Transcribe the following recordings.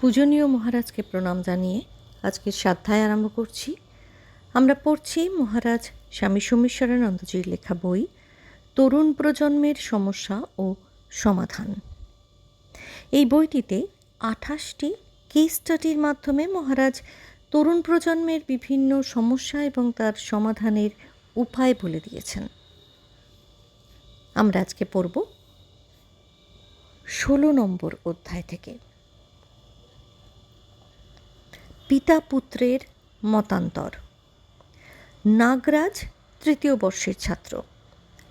পূজনীয় মহারাজকে প্রণাম জানিয়ে আজকের সাধ্যায় আরম্ভ করছি। আমরা পড়ছি মহারাজ স্বামী সোমেশ্বরানন্দজির লেখা বই, তরুণ প্রজন্মের সমস্যা ও সমাধান এই বইটিতে আঠাশটি কেস স্টাডির মাধ্যমে মহারাজ তরুণ প্রজন্মের বিভিন্ন সমস্যা এবং তার সমাধানের উপায় বলে দিয়েছেন। আমরা আজকে পড়ব ষোলো নম্বর অধ্যায় থেকে। পিতা পুত্রের মতান্তর। নাগরাজ তৃতীয় বর্ষের ছাত্র।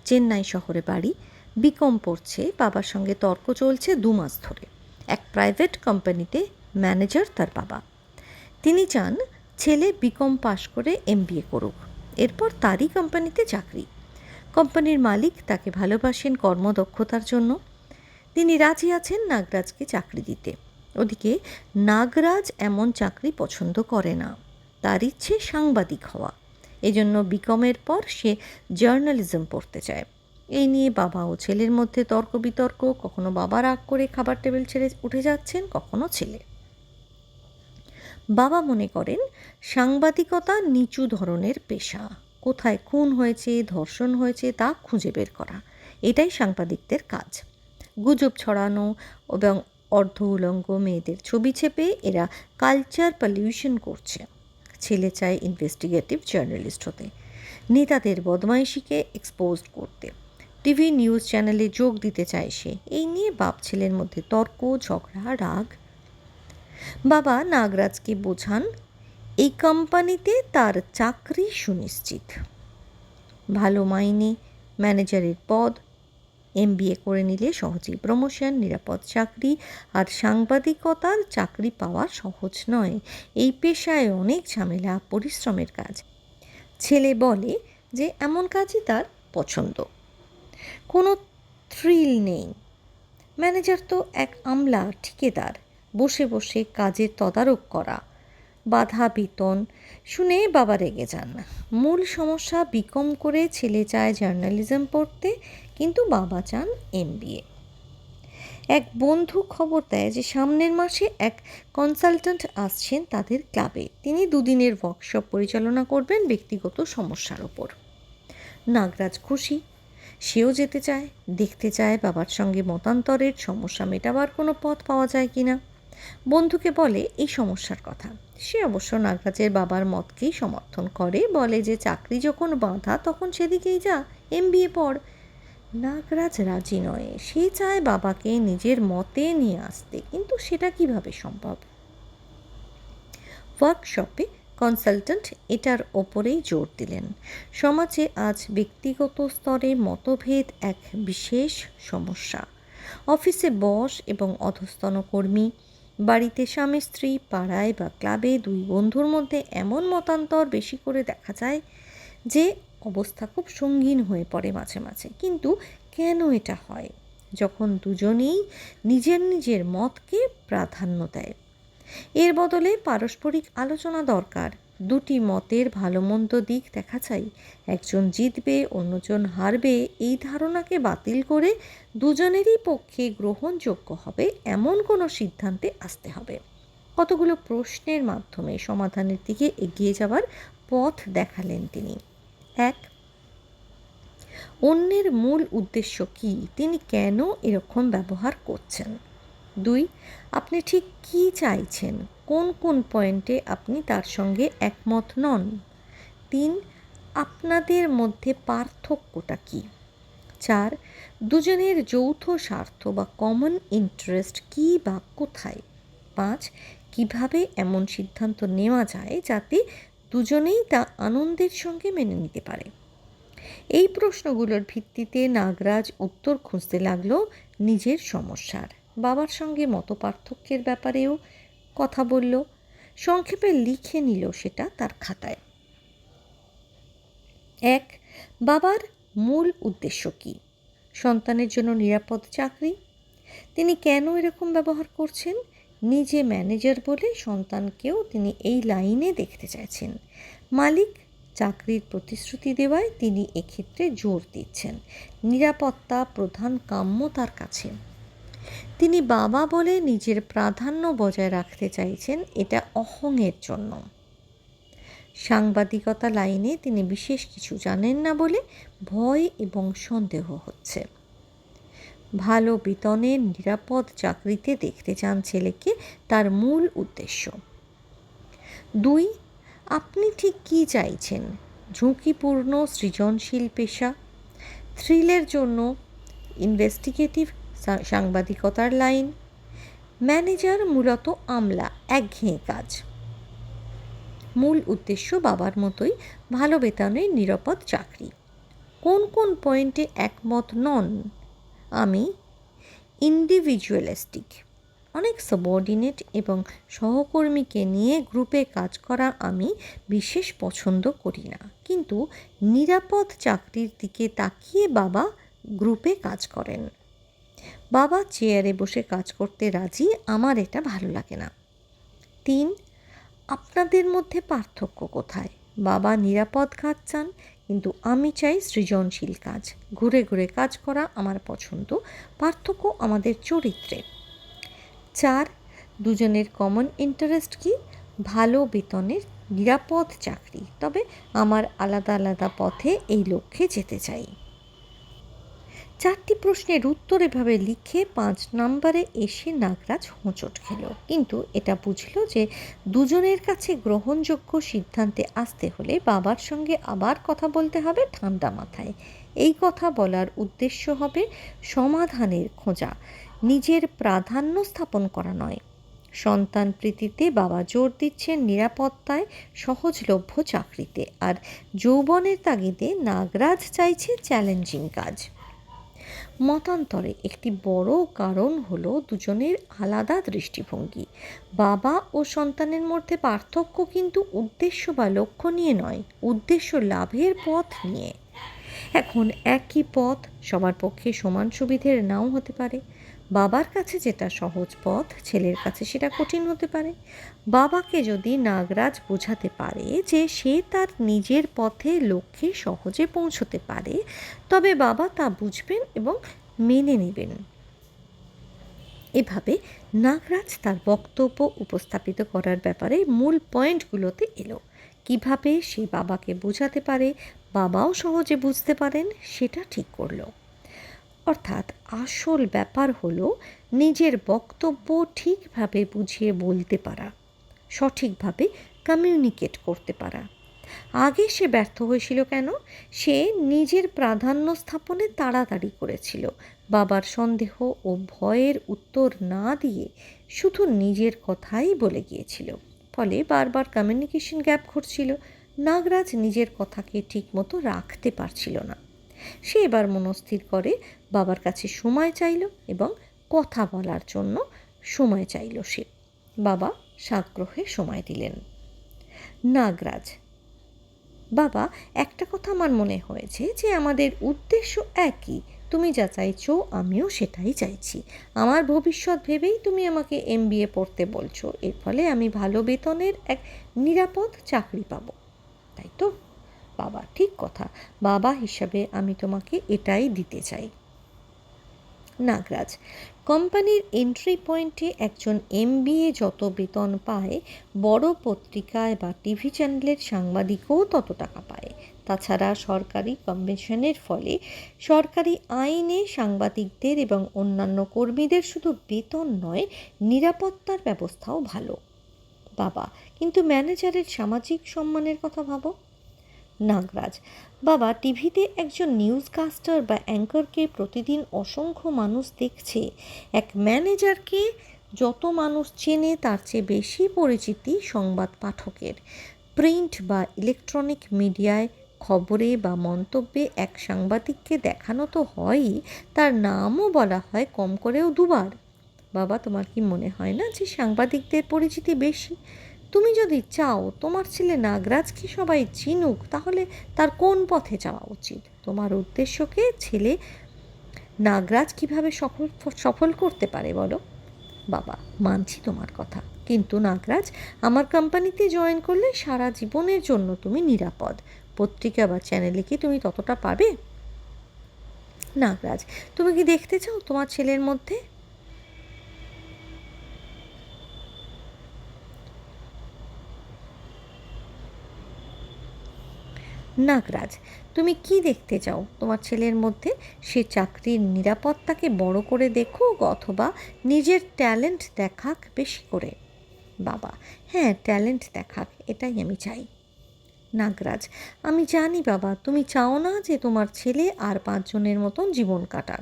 চেন্নাই শহরে বাড়ি, বিকম পড়ছে, বাবার সঙ্গে তর্ক চলছে দু মাস ধরে। এক প্রাইভেট কোম্পানিতে ম্যানেজার তার বাবা। তিনি চান ছেলে বিকম পাশ করে এমবিএ করুক। এরপর তারই কোম্পানিতে চাকরি। কোম্পানির মালিক তাকে ভালোবাসেন কর্মদক্ষতার জন্য। তিনি রাজি আছেন নাগরাজকে চাকরি দিতে। ওদিকে নাগরাজ এমন চাকরি পছন্দ করে না। তার ইচ্ছে সাংবাদিক হওয়া। এজন্য বিকমের পর সে জার্নালিজম পড়তে চায়। এই নিয়ে বাবা ও ছেলের মধ্যে তর্ক বিতর্ক কখনো বাবা রাগ করে খাবার টেবিল ছেড়ে উঠে যাচ্ছেন, কখনো ছেলে। বাবা মনে করেন, সাংবাদিকতা নিচু ধরনের পেশা। কোথায় খুন হয়েছে, ধর্ষণ হয়েছে, তা খুঁজে বের করা। এটাই সাংবাদিকদের কাজ। গুজব ছড়ানো এবং অর্ধ উলঙ্গ মেয়েদের ছবি ছেপে এরা কালচার পলিউশন করছে। ছেলে চায় ইনভেস্টিগেটিভ জার্নালিস্ট হতে। নেতাদের বদমাইশিকে এক্সপোজ করতে। টিভি নিউজ চ্যানেলে যোগ দিতে চায় সে। এই নিয়ে বাপ ছেলের মধ্যে তর্ক, ঝগড়া, রাগ। বাবা নাগরাজকে বোঝান, এই কোম্পানিতে তার চাকরি সুনিশ্চিত। ভালো মাইনে ম্যানেজারের পদ এমবিএ করে নিলে সহজেই প্রমোশন নিরাপদ চাকরি আর সাংবাদিকতার চাকরি পাওয়া সহজ নয়। এই পেশায় অনেক ঝামেলা, পরিশ্রমের কাজ। ছেলে বলে যে এমন কাজই তার পছন্দ। কোনো থ্রিল নেই। ম্যানেজার তো এক আমলা ঠিকেদার। বসে বসে কাজের তদারক করা। বাধা বেতন। শুনে বাবা রেগে যান। মূল সমস্যা বিকম করে ছেলে চায় জার্নালিজম পড়তে। কিন্তু বাবা চান এমবিএ। এক বন্ধু খবর দেয় যে, সামনের মাসে এক কনসালট্যান্ট আসছেন তাদের ক্লাবে। তিনি দুদিনের ওয়ার্কশপ পরিচালনা করবেন ব্যক্তিগত সমস্যার ওপর। নাগরাজ খুশি। সেও যেতে চায়। দেখতে চায় বাবার সঙ্গে মতান্তরের সমস্যা মেটাবার কোনো পথ পাওয়া যায় কি না বন্ধুকে বলে, এই সমস্যার কথা। সে অবশ্য নাগরাজের বাবার মতকেই সমর্থন করে। বলে যে, চাকরি যখন বাঁধা, তখন সেদিকেই যা। এম বিএ পড়। নাগরাজ রাজি নয়। সে চায় বাবাকে নিজের মতে নিয়ে আসতে, কিন্তু সেটা কীভাবে সম্ভব? ওয়ার্কশপে কনসালট্যান্ট এটার ওপরেই জোর দিলেন। সমাজে আজ ব্যক্তিগত স্তরে মতভেদ এক বিশেষ সমস্যা। অফিসে বস এবং অধস্তন কর্মী, বাড়িতে স্বামী, স্ত্রী, পাড়ায় বা ক্লাবে দুই বন্ধুর মধ্যে এমন মতান্তর বেশি করে দেখা যায় যে অবস্থা খুব সঙ্গীন হয়ে পড়ে মাঝে মাঝে। কিন্তু কেন এটা হয়? যখন দুজনেই নিজের নিজের মতকে প্রাধান্য দেয়। এর বদলে পারস্পরিক আলোচনা দরকার। দুটি মতের ভালো মন্দ দিক দেখা চাই। একজন জিতবে, অন্যজন হারবে, এই ধারণাকে বাতিল করে দুজনেরই পক্ষে গ্রহণযোগ্য হবে এমন কোনো সিদ্ধান্তে আসতে হবে। কতগুলো প্রশ্নের মাধ্যমে সমাধানের দিকে এগিয়ে যাওয়ার পথ দেখালেন তিনি। এক। অন্যের মূল উদ্দেশ্য কি? তিনি কেন এরকম ব্যবহার করছেন? দুই, আপনি ঠিক কি চাইছেন? কোন কোন পয়েন্টে আপনি তার সঙ্গে একমত নন? তিন, আপনাদের মধ্যে পার্থক্যটা কী? চার, দুজনের যৌথ স্বার্থ বা কমন ইন্টারেস্ট কী বা কোথায়? পাঁচ, কীভাবে এমন সিদ্ধান্ত নেওয়া যায় যাতে দুজনেই তা আনন্দের সঙ্গে মেনে নিতে পারে। এই প্রশ্নগুলোর ভিত্তিতে নাগরাজ উত্তর খুঁজতে লাগল নিজের সমস্যার। বাবার সঙ্গে মত পার্থক্যের ব্যাপারেও কথা বলল। সংক্ষেপে লিখে নিল সেটা তার খাতায়। এক, বাবার মূল উদ্দেশ্য কি? সন্তানের জন্য নিরাপদ চাকরি? তিনি কেন এরকম ব্যবহার করছেন? নিজে ম্যানেজার বলে সন্তানকেও তিনি এই লাইনে দেখতে চাইছেন। মালিক চাকরির প্রতিশ্রুতি দেওয়ায় তিনি এক্ষেত্রে জোর দিচ্ছেন। নিরাপত্তা প্রধান কাম্য তার কাছে। তিনি বাবা বলে নিজের প্রাধান্য বজায় রাখতে চাইছেন, এটা অহংয়ের জন্য। সাংবাদিকতা লাইনে তিনি বিশেষ কিছু জানেন না বলে ভয় এবং সন্দেহ হচ্ছে। ভালো বেতনের নিরাপদ চাকরিতে দেখতে চান ছেলেকে, তার মূল উদ্দেশ্য। দুই, আপনি ঠিক কী চাইছেন? ঝুঁকিপূর্ণ সৃজনশীল পেশা। থ্রিলের জন্য ইনভেস্টিগেটিভ সাংবাদিকতার লাইন। ম্যানেজার মূলত আমলা, একঘেয়ে কাজ। মূল উদ্দেশ্য বাবার মতোই ভালো বেতনের নিরাপদ চাকরি। কোন কোন পয়েন্টে একমত নন? আমি ইন্ডিভিজুয়ালিস্টিক অনেক সাবঅর্ডিনেট এবং সহকর্মীকে নিয়ে গ্রুপে কাজ করা আমি বিশেষ পছন্দ করি না। কিন্তু নিরাপদ চাকরির দিকে তাকিয়ে বাবা গ্রুপে কাজ করেন। বাবা চেয়ারে বসে কাজ করতে রাজি, আমার এটা ভালো লাগে না। তিন, আপনাদের মধ্যে পার্থক্য কোথায়? বাবা নিরাপদ কাজ চান কিন্তু আমি চাই সৃজনশীল কাজ। ঘুরে ঘুরে কাজ করা আমার পছন্দ, পার্থক্য আমাদের চরিত্রে চার, দুজনের কমন ইন্টারেস্ট কি? ভালো বেতনের নিরাপদ চাকরি। তবে আমার আলাদা আলাদা পথে এই লক্ষ্যে যেতে চাই। চারটি প্রশ্নের উত্তর এভাবে লিখে পাঁচ নম্বরে এসে নাগরাজ হোঁচট খেল। কিন্তু এটা বুঝলো যে দুজনের কাছে গ্রহণযোগ্য সিদ্ধান্তে আসতে হলে বাবার সঙ্গে আবার কথা বলতে হবে ঠান্ডা মাথায়। এই কথা বলার উদ্দেশ্য হবে সমাধানের খোঁজা, নিজের প্রাধান্য স্থাপন করা নয়। সন্তান প্রীতিতে বাবা জোর দিচ্ছেন নিরাপত্তায়, সহজলভ্য চাকরিতে। আর যৌবনের তাগিদে নাগরাজ চাইছে চ্যালেঞ্জিং কাজ। মতান্তরে একটি বড় কারণ হল দুজনের আলাদা দৃষ্টিভঙ্গি। বাবা ও সন্তানের মধ্যে পার্থক্য কিন্তু উদ্দেশ্য বা লক্ষ্য নিয়ে নয়, উদ্দেশ্য লাভের পথ নিয়ে। এখন একই পথ সবার পক্ষে সমান সুবিধের নাও হতে পারে। বাবার কাছে যেটা সহজ পথ, ছেলের কাছে সেটা কঠিন হতে পারে। বাবাকে যদি নাগরাজ বোঝাতে পারে যে সে তার নিজের পথে লক্ষ্যে সহজে পৌঁছতে পারে, তবে বাবা তা বুঝবেন এবং মেনে নেবেন। এভাবে নাগরাজ তার বক্তব্য উপস্থাপিত করার ব্যাপারে মূল পয়েন্টগুলোতে এলো। কীভাবে সে বাবাকে বোঝাতে পারে, বাবাও সহজে বুঝতে পারেন, সেটা ঠিক করল। অর্থাৎ আসল ব্যাপার হলো নিজের বক্তব্য ঠিকভাবে বুঝিয়ে বলতে পারা, সঠিকভাবে কমিউনিকেট করতে পারা। আগে সে ব্যর্থ হয়েছিল কেন? সে নিজের প্রাধান্য স্থাপনে তাড়াতাড়ি করেছিল। বাবার সন্দেহ ও ভয়ের উত্তর না দিয়ে শুধু নিজের কথাই বলে গিয়েছিল। ফলে বারবার কমিউনিকেশন গ্যাপ ঘটছিল। নাগরাজ নিজের কথাকে ঠিকমতো রাখতে পারছিল না। সে এবার মনস্থির করে বাবার কাছে সময় চাইল এবং কথা বলার জন্য সময় চাইল সে। বাবা সাগ্রহে সময় দিলেন। নাগরাজ, বাবা, একটা কথা আমার মনে হয়েছে যে আমাদের উদ্দেশ্য একই। তুমি যা চাইছো আমিও সেটাই চাইছি। আমার ভবিষ্যৎ ভেবেই তুমি আমাকে এম পড়তে বলছো। এর ফলে আমি ভালো বেতনের এক নিরাপদ চাকরি পাবো। তাই তো? বাবা, ঠিক কথা। বাবা হিসাবে আমি তোমাকে এটাই দিতে চাই। নাগরাজ, কোম্পানির এন্ট্রি পয়েন্টে একজন এমবিএ যত বেতন পায়, বড় পত্রিকায় বা টিভি চ্যানেলের সাংবাদিকও তত টাকা পায়। তাছাড়া সরকারি কমিশনের ফলে সরকারি আইনে সাংবাদিকদের এবং অন্যান্য কর্মীদের শুধু বেতন নয়, নিরাপত্তার ব্যবস্থাও ভালো। বাবা, কিন্তু ম্যানেজারের সামাজিক সম্মানের কথা ভাবো। নাগরাজ। বাবা, টিভিতে একজন নিউজকাস্টার বা অ্যাঙ্করকে প্রতিদিন অসংখ্য মানুষ দেখছে। এক ম্যানেজারকে যত মানুষ চেনে, তার চেয়ে বেশি পরিচিতি সংবাদ পাঠকের। প্রিন্ট বা ইলেকট্রনিক মিডিয়ায় খবরে বা মন্তব্যে এক সাংবাদিককে দেখানো তো হয়ই, তার নামও বলা হয় কম করেও দুবার। বাবা, তোমার কি মনে হয় না যে সাংবাদিকদের পরিচিতি বেশি? তুমি যদি চাও তোমার ছেলে নাগরাজকে সবাই চিনুক, তাহলে তার কোন পথে যাওয়া উচিত? তোমার উদ্দেশ্যকে ছেলে নাগরাজ কীভাবে সফল সফল করতে পারে বলো? বাবা, মানছি তোমার কথা। কিন্তু নাগরাজ, আমার কোম্পানিতে জয়েন করলে সারা জীবনের জন্য তুমি নিরাপদ। পত্রিকা বা চ্যানেলে কি তুমি ততটা পাবে? নাগরাজ, তুমি কি দেখতে চাও তোমার ছেলের মধ্যে? নাগরাজ, তুমি কি দেখতে চাও? তোমার ছেলের মধ্যে সে চাকরির নিরাপত্তাকে বড় করে দেখুক অথবা নিজের ট্যালেন্ট দেখাক বেশি করে। বাবা হ্যাঁ ট্যালেন্ট দেখাক, এটাই আমি চাই। নাগরাজ, আমি জানি বাবা, তুমি চাও না যে তোমার ছেলে আর পাঁচজনের মতন জীবন কাটাক।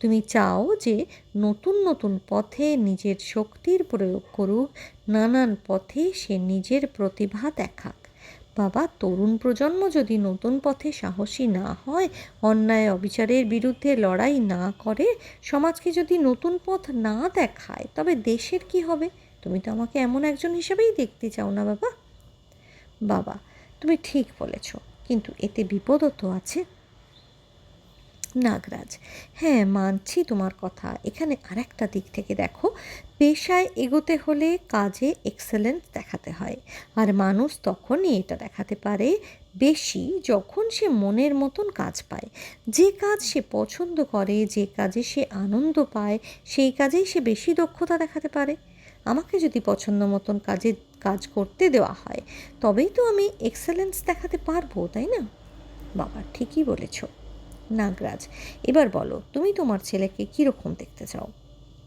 তুমি চাও যে নতুন নতুন পথে নিজের শক্তির প্রয়োগ করুক, নানান পথে সে নিজের প্রতিভা দেখাক। বাবা, তরুণ প্রজন্ম যদি নতুন পথে সাহসী না হয়, অন্যায় অবিচারের বিরুদ্ধে লড়াই না করে, সমাজকে যদি নতুন পথ না দেখায়, তবে দেশের কি হবে? তুমি তো আমাকে এমন একজন হিসেবেই দেখতে চাও না বাবা। বাবা, তুমি ঠিক বলেছ, কিন্তু এতে বিপদও তো আছে। নাগরাজ হ্যাঁ মানছি তোমার কথা। এখানে আরেকটা দিক থেকে দেখো। পেশায় এগোতে হলে কাজে এক্সেলেন্স দেখাতে হয়। আর মানুষ তখনই এটা দেখাতে পারে বেশি যখন সে মনের মতন কাজ পায়। যে কাজ সে পছন্দ করে, যে কাজে সে আনন্দ পায়, সেই কাজেই সে বেশি দক্ষতা দেখাতে পারে। আমাকে যদি পছন্দ মতন কাজে, কাজ করতে দেওয়া হয়, তবেই তো আমি এক্সেলেন্স দেখাতে পারব, তাই না? বাবা, ঠিকই বলেছ। নাগরাজ, এবার বলো, তুমি তোমার ছেলেকে কীরকম দেখতে চাও?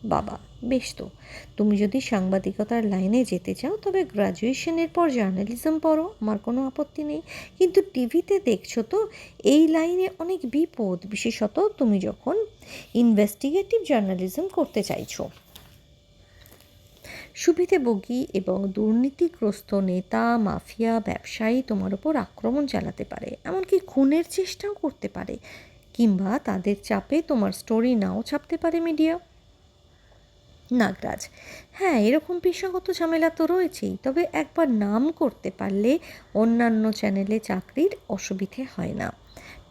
বাবা, বেশ তো। তুমি যদি সাংবাদিকতার লাইনে যেতে চাও, তবে গ্র্যাজুয়েশনের পর জার্নালিজম পড়ো, আমার কোনো আপত্তি নেই। কিন্তু টিভিতে দেখছ তো, এই লাইনে অনেক বিপদ। বিশেষত তুমি যখন ইনভেস্টিগেটিভ জার্নালিজম করতে চাইছো। সুবিধেভোগী এবং দুর্নীতিগ্রস্ত নেতা, মাফিয়া, ব্যবসায়ী তোমার ওপর আক্রমণ চালাতে পারে, এমনকি খুনের চেষ্টাও করতে পারে, কিংবা তাদের চাপে তোমার স্টোরি নাও ছাপতে পারে মিডিয়া নাগরাজ। হ্যাঁ এরকম পেশাগত ঝামেলা তো রয়েছেই, তবে একবার নাম করতে পারলে অন্যান্য চ্যানেলে চাকরির অসুবিধে হয় না।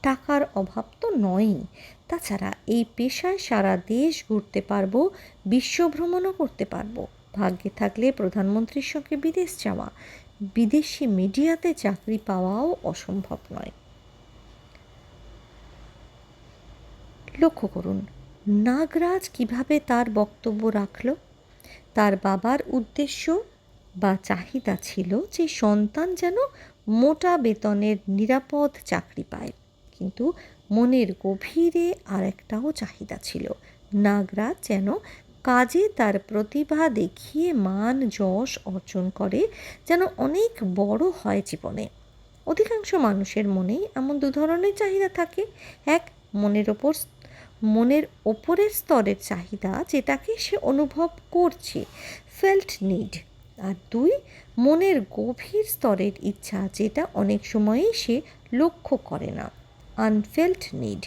টাকার অভাব তো নয়ই। তাছাড়া এই পেশায় সারা দেশ ঘুরতে পারব বিশ্বভ্রমণও করতে পারব। ভাগ্যে থাকলে প্রধানমন্ত্রীর সঙ্গে বিদেশ যাওয়া, বিদেশি মিডিয়াতে চাকরি পাওয়াও অসম্ভব নয়। লক্ষ্য করুন নাগরাজ কীভাবে তার বক্তব্য রাখল? তার বাবার উদ্দেশ্য বা চাহিদা ছিল যে সন্তান যেন মোটা বেতনের নিরাপদ চাকরি পায়। কিন্তু মনের গভীরে আরেকটাও চাহিদা ছিল, নাগরাজ যেন কাজে তার প্রতিভা দেখিয়ে মান যশ অর্জন করে, যেন অনেক বড় হয় জীবনে। অধিকাংশ মানুষের মনেই এমন দু ধরনের চাহিদা থাকে। এক, মনের ওপর মনের ওপরের স্তরের চাহিদা যেটাকে সে অনুভব করছে ফেল্ট নিড আর দুই, মনের গভীর স্তরের ইচ্ছা যেটা অনেক সময়ই সে লক্ষ্য করে না আনফেল্ট নিড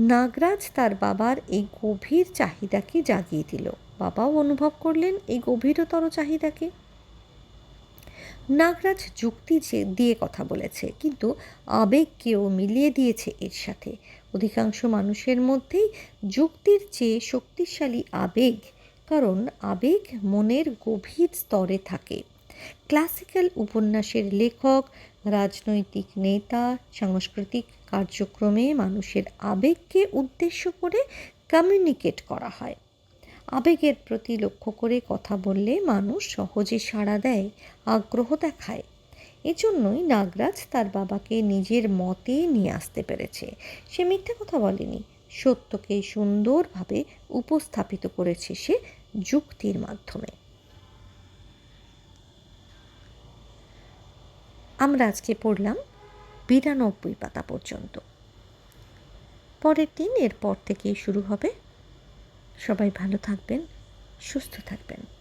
নাগরাজ তার বাবার এই গভীর চাহিদাকে জাগিয়ে দিল। বাবাও অনুভব করলেন এই গভীরতর চাহিদাকে। নাগরাজ যুক্তি দিয়ে কথা বলেছে, কিন্তু আবেগকেও মিলিয়ে দিয়েছে এর সাথে। অধিকাংশ মানুষের মধ্যেই যুক্তির চেয়ে শক্তিশালী আবেগ, কারণ আবেগ মনের গভীর স্তরে থাকে। ক্লাসিক্যাল উপন্যাসের লেখক, রাজনৈতিক নেতা, সাংস্কৃতিক কার্যক্রমে মানুষের আবেগকে উদ্দেশ্য করে কমিউনিকেট করা হয়। আবেগের প্রতি লক্ষ্য করে কথা বললে মানুষ সহজে সাড়া দেয়, আগ্রহ দেখায়। এজন্যই নাগরাজ তার বাবাকে নিজের মতে নিয়ে আসতে পেরেছে। সে মিথ্যে কথা বলেনি, সত্যকে সুন্দরভাবে উপস্থাপিত করেছে সে যুক্তির মাধ্যমে। আমরা আজকে পড়লাম বিরানব্বই পাতা পর্যন্ত। পরের দিন এরপর থেকেই শুরু হবে। সবাই ভালো থাকবেন, সুস্থ থাকবেন।